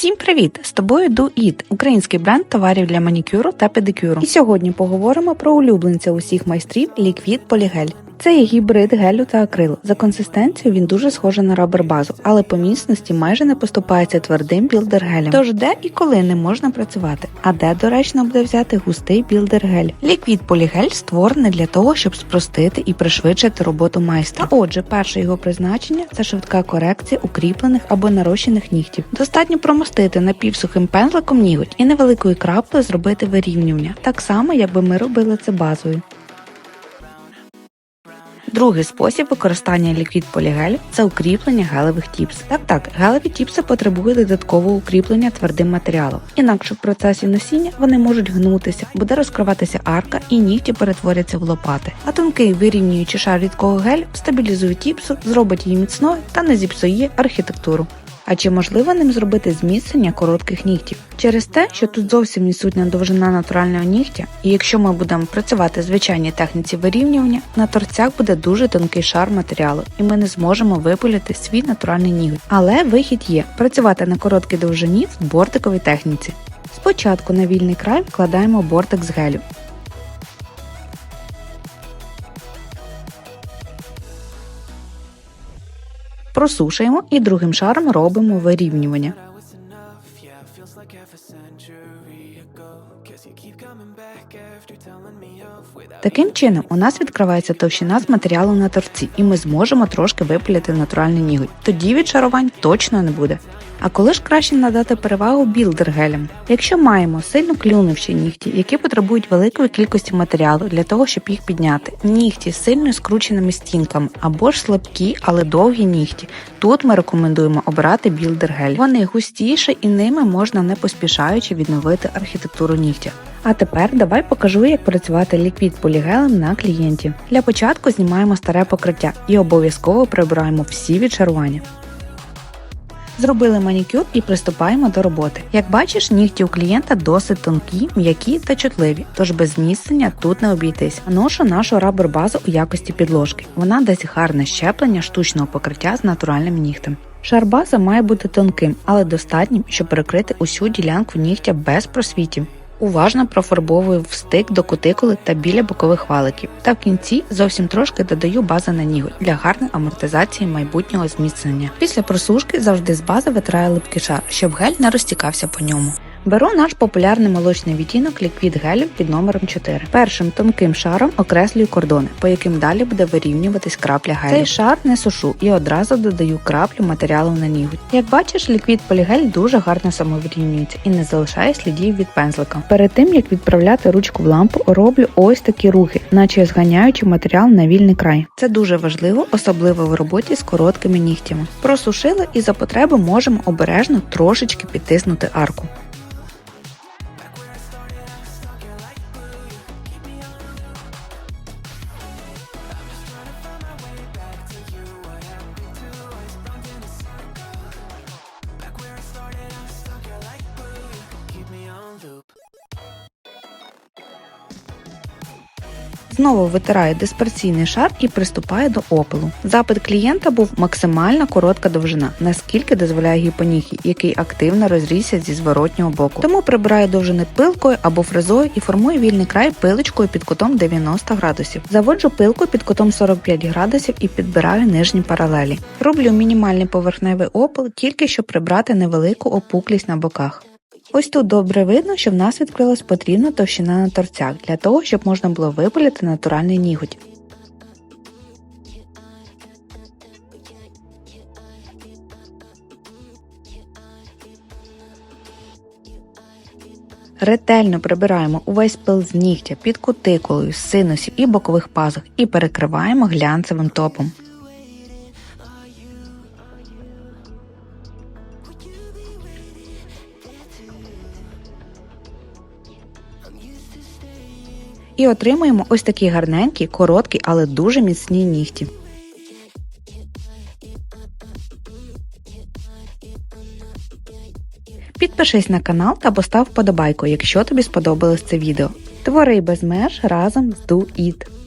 Всім привіт! З тобою Do It, український бренд товарів для манікюру та педикюру. І сьогодні поговоримо про улюбленця усіх майстрів ліквід Polygel. Це є гібрид гелю та акрилу. За консистенцією він дуже схожий на рабер базу, але по міцності майже не поступається твердим білдер гелем. Тож де і коли не можна працювати, а де доречно буде взяти густий білдер гель. Liquid Polygel створений для того, щоб спростити і пришвидшити роботу майстра. Отже, перше його призначення це швидка корекція укріплених або нарощених нігтів. Достатньо промостити напівсухим пензликом ніготь і невеликою краплею зробити вирівнювання, так само, якби ми робили це базою. Другий спосіб використання ліквід полігель це укріплення гелевих тіпс. Так, так, гелеві тіпси потребують додаткового укріплення твердим матеріалом. Інакше в процесі носіння вони можуть гнутися, буде розкриватися арка і нігті перетворяться в лопати. А тонкий вирівнюючий шар рідкого гель стабілізує тіпсу, зробить її міцною та не зіпсує архітектуру. А чи можливо ним зробити зміцнення коротких нігтів? Через те, що тут зовсім відсутня довжина натурального нігтя, і якщо ми будемо працювати в звичайній техніці вирівнювання, на торцях буде дуже тонкий шар матеріалу, і ми не зможемо випилити свій натуральний ніготь. Але вихід є працювати на короткій довжині в бортиковій техніці. Спочатку на вільний край вкладаємо бортик з гелю. Просушуємо і другим шаром робимо вирівнювання. Таким чином, у нас відкривається товщина з матеріалу на торці, і ми зможемо трошки випилити натуральний ніготь. Тоді відшарувань точно не буде. А коли ж краще надати перевагу білдер-гелям? Якщо маємо сильно клюнувші нігті, які потребують великої кількості матеріалу для того, щоб їх підняти, нігті з сильно скрученими стінками або ж слабкі, але довгі нігті, тут ми рекомендуємо обирати білдер-гель. Вони густіші і ними можна не поспішаючи відновити архітектуру нігтя. А тепер давай покажу, як працювати ліквід полігелем на клієнті. Для початку знімаємо старе покриття і обов'язково прибираємо всі відшарування. Зробили манікюр і приступаємо до роботи. Як бачиш, нігті у клієнта досить тонкі, м'які та чутливі, тож без зміцнення тут не обійтись. Ношу нашу рабер базу у якості підложки. Вона дасть гарне щеплення штучного покриття з натуральним нігтем. Шар бази має бути тонким, але достатнім, щоб перекрити усю ділянку нігтя без просвітів. Уважно профарбовую в стик до кутикули та біля бокових валиків. Та в кінці зовсім трошки додаю бази на нігу для гарної амортизації майбутнього зміцнення. Після просушки завжди з бази витираю липкий шар, щоб гель не розтікався по ньому. Беру наш популярний молочний відтінок ліквід гелю під номером 4. Першим тонким шаром окреслюю кордони, по яким далі буде вирівнюватись крапля гелю. Цей шар не сушу і одразу додаю краплю матеріалу на ніготь. Як бачиш, ліквід полігель дуже гарно самовирівнюється і не залишає слідів від пензлика. Перед тим як відправляти ручку в лампу, роблю ось такі рухи, наче зганяючи матеріал на вільний край. Це дуже важливо, особливо в роботі з короткими нігтями. Просушили і за потреби можемо обережно трошечки підтиснути арку. Знову витираю дисперсійний шар і приступаю до опилу. Запит клієнта був максимально коротка довжина, наскільки дозволяє гіпоніхі, який активно розрісся зі зворотнього боку. Тому прибираю довжини пилкою або фрезою і формую вільний край пилочкою під кутом 90 градусів. Заводжу пилку під кутом 45 градусів і підбираю нижні паралелі. Роблю мінімальний поверхневий опил, тільки щоб прибрати невелику опуклість на боках. Ось тут добре видно, що в нас відкрилась потрібна товщина на торцях для того, щоб можна було випилити натуральний ніготь. Ретельно прибираємо увесь пил з нігтя під кутикулою, з синусів і бокових пазух і перекриваємо глянцевим топом. І отримуємо ось такі гарненькі, короткі, але дуже міцні нігті. Підпишись на канал та постав вподобайку, якщо тобі сподобалось це відео. Твори без меж разом з It!